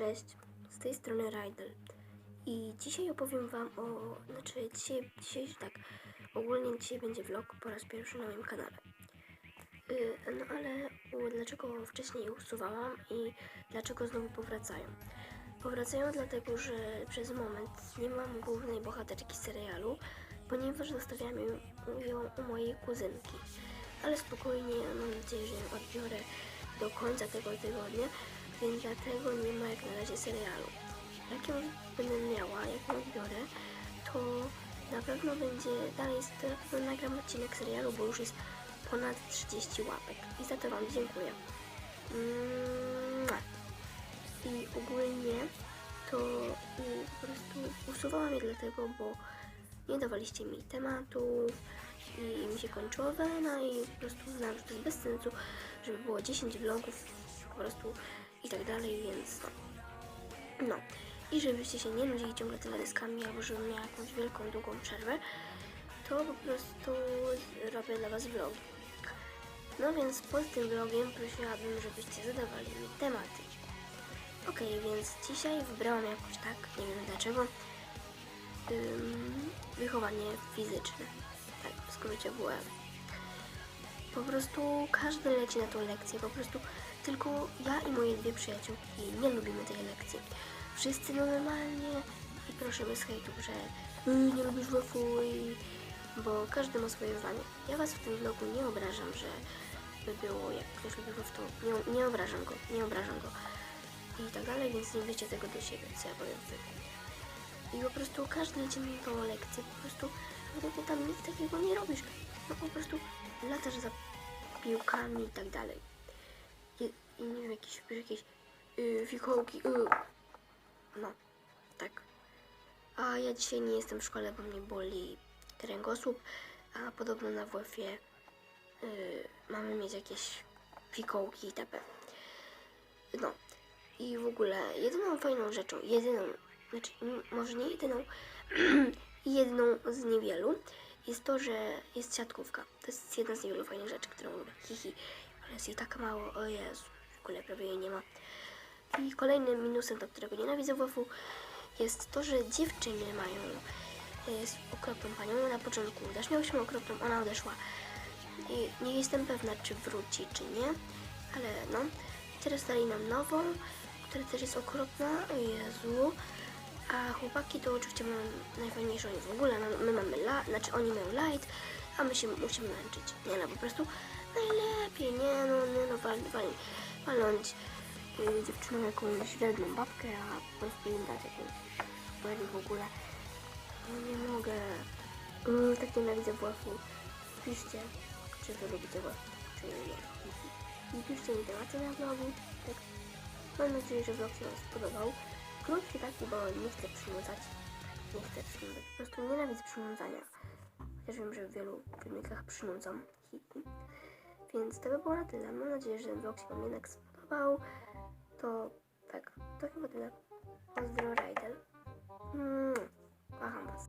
Cześć, z tej strony Rajdel. I dzisiaj opowiem Wam o. Znaczy, dzisiaj, dzisiaj tak. Ogólnie dzisiaj będzie vlog po raz pierwszy na moim kanale. Yy, no ale u, dlaczego wcześniej usuwałam i dlaczego znowu powracają? Powracają dlatego, że przez moment nie mam głównej bohaterki serialu, ponieważ zostawiam ją u mojej kuzynki. Ale spokojnie, mam nadzieję, że ją odbiorę do końca tego tygodnia, więc dlatego nie ma jak na razie serialu. Jak ją będę miała, jak ją odbiorę, to na pewno będzie dalej, to na pewno nagram odcinek serialu, bo już jest ponad 30 łapek. I za to Wam dziękuję. I ogólnie to y, po prostu usuwałam je dlatego, bo nie dawaliście mi tematów i mi się kończyło no i po prostu uznałam, że to jest bez sensu, żeby było 10 vlogów po prostu i tak dalej, więc no. No. I żebyście się nie nudzili ciągle teledyskami, albo żebym miała jakąś wielką, długą przerwę, to po prostu robię dla Was vlogi. No więc pod tym vlogiem prosiłabym, żebyście zadawali mi tematy. Okej, więc dzisiaj wybrałam jakoś tak, nie wiem dlaczego, ym, wychowanie fizyczne. Tak, w skrócie WF. Po prostu każdy leci na tą lekcję, po prostu tylko ja i moje dwie przyjaciółki nie lubimy tej lekcji. Wszyscy no normalnie i proszę bez hejtu, że y, nie lubisz WF-u i... bo każdy ma swoje zdanie. Ja was w tym vlogu nie obrażam, że by było jak ktoś lubi WF, to nie, nie obrażam go, nie obrażam go i tak dalej, więc nie bierzcie tego do siebie, co ja powiem w tym. I po prostu każdy leci na tą lekcję, po prostu ty tam nic takiego nie robisz. No po prostu latasz za piłkami i tak dalej. I, i nie wiem, jakieś, jakieś yy, fikołki, yy. no, tak. A ja dzisiaj nie jestem w szkole, bo mnie boli kręgosłup, a podobno na WF-ie yy, mamy mieć jakieś fikołki itp. No. I w ogóle jedyną fajną rzeczą, jedyną, znaczy może nie jedyną, jedną z niewielu jest to, że jest siatkówka. To jest jedna z niewielu fajnych rzeczy, którą lubię. Hihi. Ale jest jej tak mało, o Jezu, w ogóle prawie jej nie ma. I kolejnym minusem, do którego nienawidzę WF-u, jest to, że dziewczyny mają jest okropną panią. Na początku też miałyśmy okropną, ona odeszła. I nie jestem pewna, czy wróci, czy nie, ale no. Teraz dali nam nową, która też jest okropna, o Jezu. A chłopaki to oczywiście mają najfajniejszą i w ogóle. no, My mamy, la, znaczy oni mają light, a my się musimy męczyć. Nie no, po prostu najlepiej, nie no, nie no, wal, wal, walnąć y, dziewczyną jakąś średnią babkę, a po prostu im dać jakąś i w ogóle. No nie mogę. Mm, tak nienawidzę WF-u. Piszcie, czy wy lubicie WF, czy nie. I piszcie mi tematy na vlogu. Tak. Mam nadzieję, że vlog się Wam spodobał. Krótki taki, bo nie chcę przynudzać. Nie chcę przynudzać. Po prostu nienawidzę przynudzania. Chociaż wiem, że w wielu filmikach przynudzam. Więc to by było na tyle. Mam nadzieję, że ten vlog się Wam jednak spodobał. To tak, to chyba tyle. Pozdro Rajdel. Mm, kocham Was.